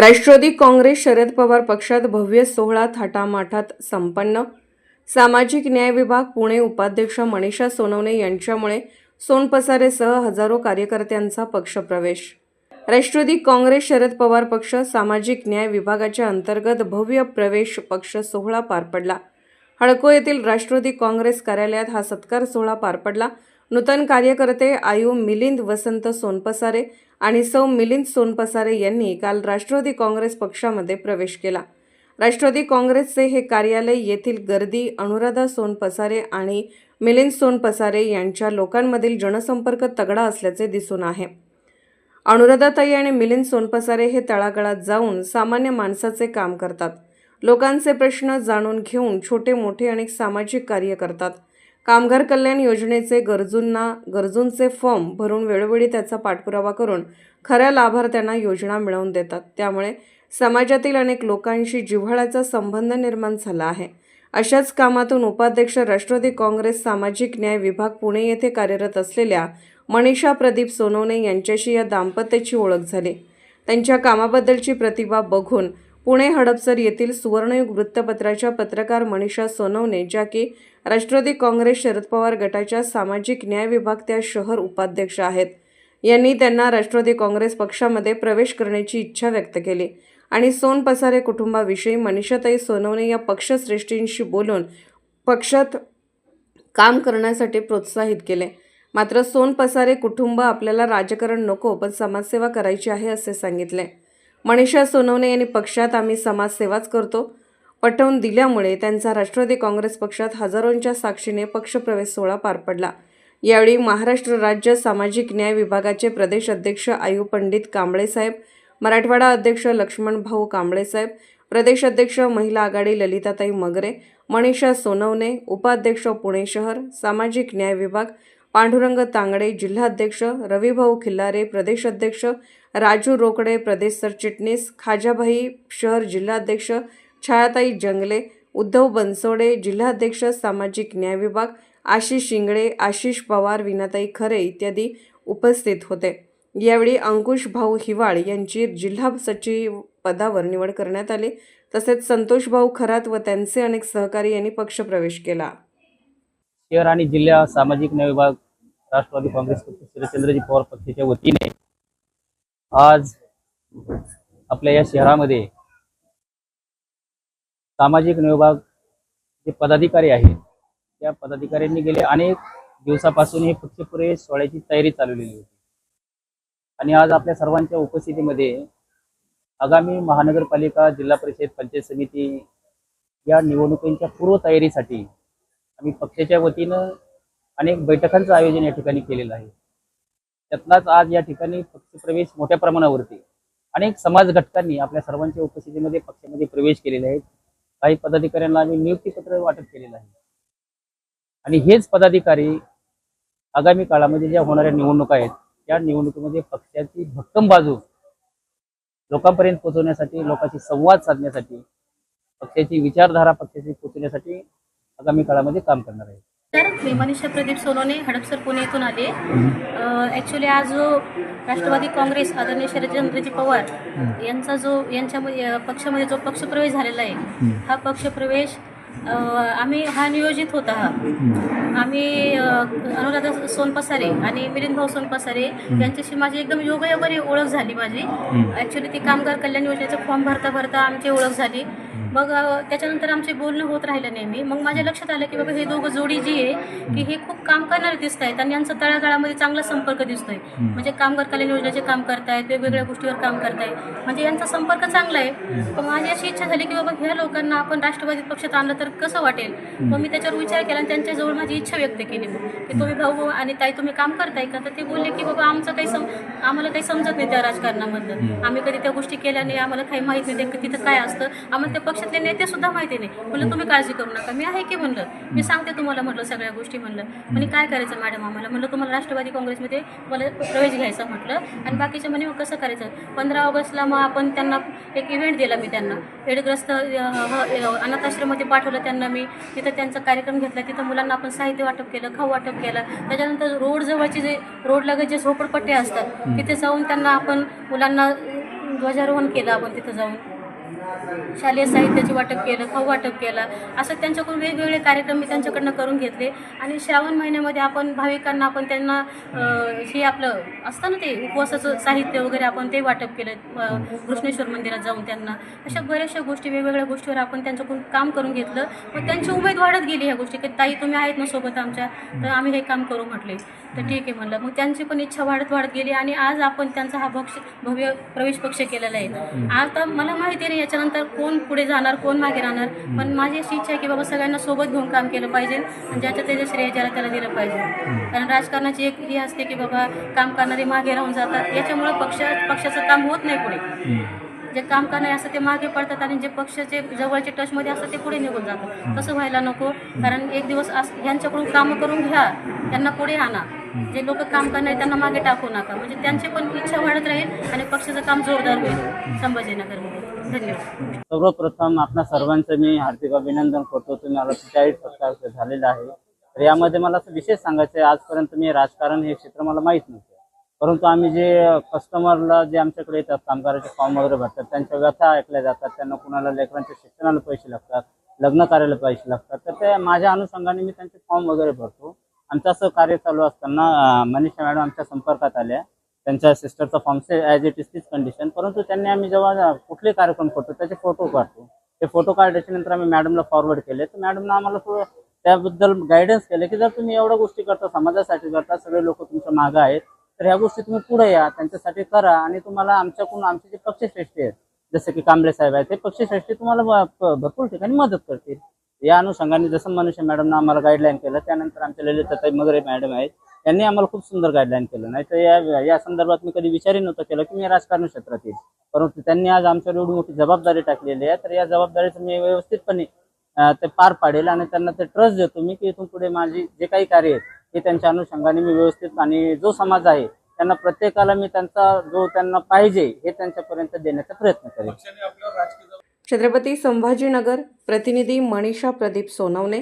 राष्ट्रवादी काँग्रेस शरद पवार पक्षात भव्य सोहळा थाटामाठात संपन्न. सामाजिक न्याय विभाग पुणे उपाध्यक्ष मनीषा सोनवणे यांच्यामुळे सोनपसारेसह हजारो कार्यकर्त्यांचा पक्षप्रवेश. राष्ट्रवादी काँग्रेस शरद पवार पक्ष सामाजिक न्याय विभागाच्या अंतर्गत भव्य प्रवेश पक्ष सोहळा पार पडला. हडको येथील राष्ट्रवादी काँग्रेस कार्यालयात हा सत्कार सोहळा पार पडला. नूतन कार्यकर्ते आयु मिलिंद वसंत सोनपसारे आणि सौ मिलिंद सोनपसारे यांनी काल राष्ट्रवादी काँग्रेस पक्षामध्ये प्रवेश केला. राष्ट्रवादी काँग्रेसचे हे कार्यालय येथील गर्दी अनुराधा सोनपसारे आणि मिलिंद सोनपसारे यांच्या लोकांमधील जनसंपर्क तगडा असल्याचे दिसून आहे. अनुराधाताई आणि मिलिंद सोनपसारे हे तळागाळात जाऊन सामान्य माणसाचे काम करतात. लोकांचे प्रश्न जाणून घेऊन छोटे मोठे अनेक सामाजिक कार्य करतात. कामगार कल्याण योजनेचे गरजूंना गरजूंचे फॉर्म भरून वेळोवेळी त्याचा पाठपुरावा करून खऱ्या लाभार्थ्यांना योजना मिळवून देतात. त्यामुळे समाजातील अनेक लोकांशी जिव्हाळ्याचा संबंध निर्माण झाला आहे. अशाच कामातून उपाध्यक्ष राष्ट्रवादी काँग्रेस सामाजिक न्याय विभाग पुणे येथे कार्यरत असलेल्या मनीषा प्रदीप सोनवणे यांच्याशी या दाम्पत्याची ओळख झाली. त्यांच्या कामाबद्दलची प्रतिभा बघून पुणे हडपसर येथील सुवर्णयुग वृत्तपत्राच्या पत्रकार मनीषा सोनवणे ज्या की राष्ट्रवादी काँग्रेस शरद पवार गटाच्या सामाजिक न्याय विभाग त्या शहर उपाध्यक्ष आहेत. यांनी त्यांना राष्ट्रवादी काँग्रेस पक्षामध्ये प्रवेश करण्याची इच्छा व्यक्त केली आणि सोन पसारे कुटुंबाविषयी मनीषाताई सोनवणे या पक्षश्रेष्ठींशी बोलून पक्षात काम करण्यासाठी प्रोत्साहित केले. मात्र सोन पसारे कुटुंब आपल्याला राजकारण नको पण समाजसेवा करायची आहे असे सांगितले. मनीषा सोनवणे यांनी पक्षात आम्ही समाजसेवाच करतो. पटवून दिल्यामुळे त्यांचा राष्ट्रवादी काँग्रेस पक्षात हजारोंच्या साक्षीने पक्षप्रवेश सोहळा पार पडला. यावेळी महाराष्ट्र राज्य सामाजिक न्याय विभागाचे प्रदेश अध्यक्ष आयू पंडित कांबळे साहेब मराठवाडा अध्यक्ष लक्ष्मण भाऊ कांबळे साहेब प्रदेश अध्यक्ष महिला आघाडी ललिताताई मगरे मनीषा सोनवणे उपाध्यक्ष पुणे शहर सामाजिक न्याय विभाग पांडुरंग तांगडे जिल्हाध्यक्ष रविभाऊ खिल्लारे प्रदेशाध्यक्ष राजू रोकडे प्रदेश सरचिटणीस खाजाभाई शहर जिल्हाध्यक्ष छायाताई जंगले उद्धव बनसोडे जिल्हाध्यक्ष सामाजिक न्याय विभाग आशिष शिंगडे आशिष पवार विनाताई खरे इत्यादी उपस्थित होते. यावेळी अंकुश भाऊ हिवाळ यांची जिल्हा सचिव पदावर निवड करण्यात आली. तसेच संतोष भाऊ खरात व त्यांचे अनेक सहकारी यांनी पक्षप्रवेश केला. शहर आणि जिल्हा सामाजिक न्याय विभाग राष्ट्रवादी काँग्रेस पक्ष शरदचंद्रजी पवार पक्षाच्या वतीने आज आपल्या या शहरामध्ये सामाजिक न्याय विभाग जे पदाधिकारी आहेत त्या पदाधिकाऱ्यांनी गेले अनेक दिवसापासून हे पक्षपुरे सोहळ्याची तयारी चालवलेली होती. आणि आज आपल्या सर्वांच्या उपस्थितीमध्ये आगामी महानगरपालिका जिल्हा परिषद पंचायत समिती या निवडणुकींच्या पूर्वतयारीसाठी आम्ही पक्षाच्या वतीनं अनेक बैठकांचं आयोजन या ठिकाणी केलेलं आहे. त्यातलाच आज या ठिकाणी पक्षप्रवेश मोठ्या प्रमाणावरती अनेक समाज घटकांनी आपल्या सर्वांच्या उपस्थितीमध्ये पक्षामध्ये प्रवेश केलेले आहेत काही पदाधिकाऱ्यांना आम्ही नियुक्तीपत्र वाटप केलेलं आहे. आणि हेच पदाधिकारी आगामी काळामध्ये ज्या होणाऱ्या निवडणुका आहेत त्या निवडणुकीमध्ये पक्षाची भक्कम बाजू लोकांपर्यंत पोहोचवण्यासाठी लोकांशी संवाद साधण्यासाठी पक्षाची विचारधारा पक्षाची पोहोचवण्यासाठी आगामी काळामध्ये काम करणार आहे. तर मी मनीषा प्रदीप सोनवणे हडपसर पुणे येथून आले ॲक्च्युली आज जो राष्ट्रवादी काँग्रेस आदरणीय शरदचंद्रजी पवार यांचा जो यांच्या पक्षामध्ये जो पक्षप्रवेश झालेला आहे हा पक्षप्रवेश आम्ही हा नियोजित होता. हा आम्ही अनुराधा सोनपसारे आणि मिलिंद भाऊ सोनपसारे यांच्याशी माझी एकदम योगायोगाने ओळख झाली माझी. ॲक्च्युली ती कामगार कल्याण योजनेचा फॉर्म भरता भरता आमची ओळख झाली. मग त्याच्यानंतर आमचे बोलणं होत राहिलं नेहमी. मग माझ्या लक्षात आलं की बाबा हे दोघं जोडी जी आहे की हे खूप काम करणारे दिसत आहेत आणि यांचा तळागाळामध्ये चांगला संपर्क दिसतोय. म्हणजे कामगार कल्याण योजनेचे काम करतायत वेगवेगळ्या गोष्टीवर काम करतायत. म्हणजे यांचा संपर्क चांगला आहे. पण माझी अशी इच्छा झाली की बाबा ह्या लोकांना आपण राष्ट्रवादी पक्षात आणलं तर कसं वाटेल? मग मी त्याच्यावर विचार केला आणि त्यांच्याजवळ माझी इच्छा व्यक्त केली. मग की तुम्ही भाऊ आणि ताई तुम्ही काम करताय का? तर ते बोलले की बाबा आमचं काही सम आम्हाला काही समजत नाही त्या राजकारणामधलं आम्ही कधी त्या गोष्टी केल्या नाही आम्हाला काही माहीत नाही तिथं काय असतं. आम्हाला त्या पक्षातले नेते सुद्धा माहिती नाही. म्हणलं तुम्ही काळजी करू नका. मी आहे की म्हणलं? मी सांगते तुम्हाला म्हटलं सगळ्या गोष्टी म्हणलं. म्हणे काय करायचं मॅडम आम्हाला? म्हणलं तुम्हाला राष्ट्रवादी काँग्रेसमध्ये मला प्रवेश घ्यायचा म्हटलं. आणि बाकीच्या म्हणे मग कसं करायचं? पंधरा ऑगस्टला मग आपण त्यांना एक इव्हेंट दिला मी त्यांना. एडग्रस्त अनाथाश्रममध्ये पाठवलं त्यांना मी. तिथं त्यांचा कार्यक्रम घेतला. तिथं मुलांना आपण साहित्य वाटप केलं खाऊ वाटप केलं. त्याच्यानंतर रोड जवळचे जे रोड लगत जे झोपडपट्टे असतात तिथे जाऊन त्यांना आपण मुलांना ध्वजारोहण केलं आपण तिथं जाऊन. शालेय साहित्याचे वाटप केलं खाऊ वाटप केला. असं त्यांच्याकडून वेगवेगळे कार्यक्रम मी त्यांच्याकडनं करून घेतले. आणि श्रावण महिन्यामध्ये आपण भाविकांना आपण त्यांना हे आपलं असतं ना ते उपवासाचं साहित्य वगैरे आपण ते वाटप केलं कृष्णेश्वर मंदिरात जाऊन त्यांना. अशा बऱ्याचशा गोष्टी वेगवेगळ्या गोष्टीवर आपण त्यांच्याकडून काम करून घेतलं. मग त्यांची उमेद वाढत गेली ह्या गोष्टी की ताई तुम्ही आहेत ना सोबत आमच्या तर आम्ही हे काम करू म्हटले. तर ठीक आहे म्हणलं. मग त्यांची पण इच्छा वाढत वाढत गेली आणि आज आपण त्यांचा हा भक्ष भव्य प्रवेश पक्ष केलेला आहे. आता मला माहिती नाही याच्यानंतर कोण पुढे जाणार कोण मागे राहणार? पण माझी अशी इच्छा आहे की बाबा सगळ्यांना सोबत घेऊन काम केलं पाहिजे आणि ज्याच्या त्याच्या श्रेय ज्याला त्याला दिलं पाहिजे. कारण राजकारणाची एक ही असते की बाबा काम करणारे मागे राहून जातात. याच्यामुळं पक्ष पक्षाचं काम होत नाही पुढे. जे काम करणारे असतात ते मागे पडतात आणि जे पक्षाचे जवळचे टचमध्ये असतात ते पुढे निघून जातात. तसं व्हायला नको. कारण एक दिवस अस ह्यांच्याकडून कामं करून घ्या. त्यांना पुढे आणा. जे लोक काम करणारे त्यांना मागे टाकू नका. म्हणजे त्यांची पण इच्छा वाढत राहील आणि पक्षाचं काम जोरदार होईल. संभाजीनगरमध्ये. धन्यवाद सर्वप्रथम आपणा सर्वांचं मी हार्दिक अभिनंदन करतो. तुम्ही मला चाळीस टक्का झालेलं आहे. तर यामध्ये मला असं विशेष सांगायचं आहे आजपर्यंत मी राजकारण हे क्षेत्र मला माहीत नव्हतं. परंतु आम्ही जे कस्टमरला जे आमच्याकडे येतात कामगाराचे फॉर्म वगैरे भरतात त्यांच्या व्यथा ऐकल्या जातात त्यांना कुणाला लेकरांच्या शिक्षणाला पैसे लागतात लग्न कार्याला पैसे लागतात तर ते माझ्या अनुषंगाने मी त्यांचे फॉर्म वगैरे भरतो. आमचं असं कार्य चालू असताना मनीषा मॅडम आमच्या संपर्कात आल्या. त्यांच्या सिस्टरचा फॉर्म ॲज इट इज तीच कंडिशन परंतु त्यांनी आम्ही जेव्हा कुठले कार्यक्रम करतो त्याचे फोटो काढतो. ते फोटो काढल्याच्या नंतर आम्ही मॅडमला फॉरवर्ड केले. तर मॅडमनं आम्हाला थोडं त्याबद्दल गायडन्स केलं की जर तुम्ही एवढ्या गोष्टी करता समाजासाठी करता सगळे लोक तुमच्या मागं आहेत तर ह्या गोष्टी तुम्ही पुढे या त्यांच्यासाठी करा आणि तुम्हाला आमच्याकडून आमचे जे पक्षश्रेष्ठी आहेत जसं की कांबळे साहेब आहेत ते पक्षश्रेष्ठी तुम्हाला भरपूर ठिकाणी मदत करतील. या अनुषंगाने जसं मनुष्य मॅडमनं आम्हाला गाईडलाईन केलं त्यानंतर आमच्या ललिताताई मगरे मॅडम आहेत त्यांनी आम्हाला खूप सुंदर गाईडलाईन केलं. नाही तर या या संदर्भात मी कधी विचारही नव्हतं केलं की मी राजकारण क्षेत्रात येईल. परंतु त्यांनी आज आमच्यावर एवढी मोठी जबाबदारी टाकलेली आहे. तर या जबाबदारीचं मी व्यवस्थितपणे ते पार पाडेल आणि त्यांना ते ट्रस्ट देतो मी की इथून पुढे माझी जे काही कार्य आहे ते त्यांच्या अनुषंगाने मी व्यवस्थित आणि जो समाज आहे त्यांना प्रत्येकाला मी त्यांचा जो त्यांना पाहिजे हे त्यांच्यापर्यंत देण्याचा प्रयत्न करेन. छत्रपती संभाजीनगर प्रतिनिधी मनीषा प्रदीप सोनवणे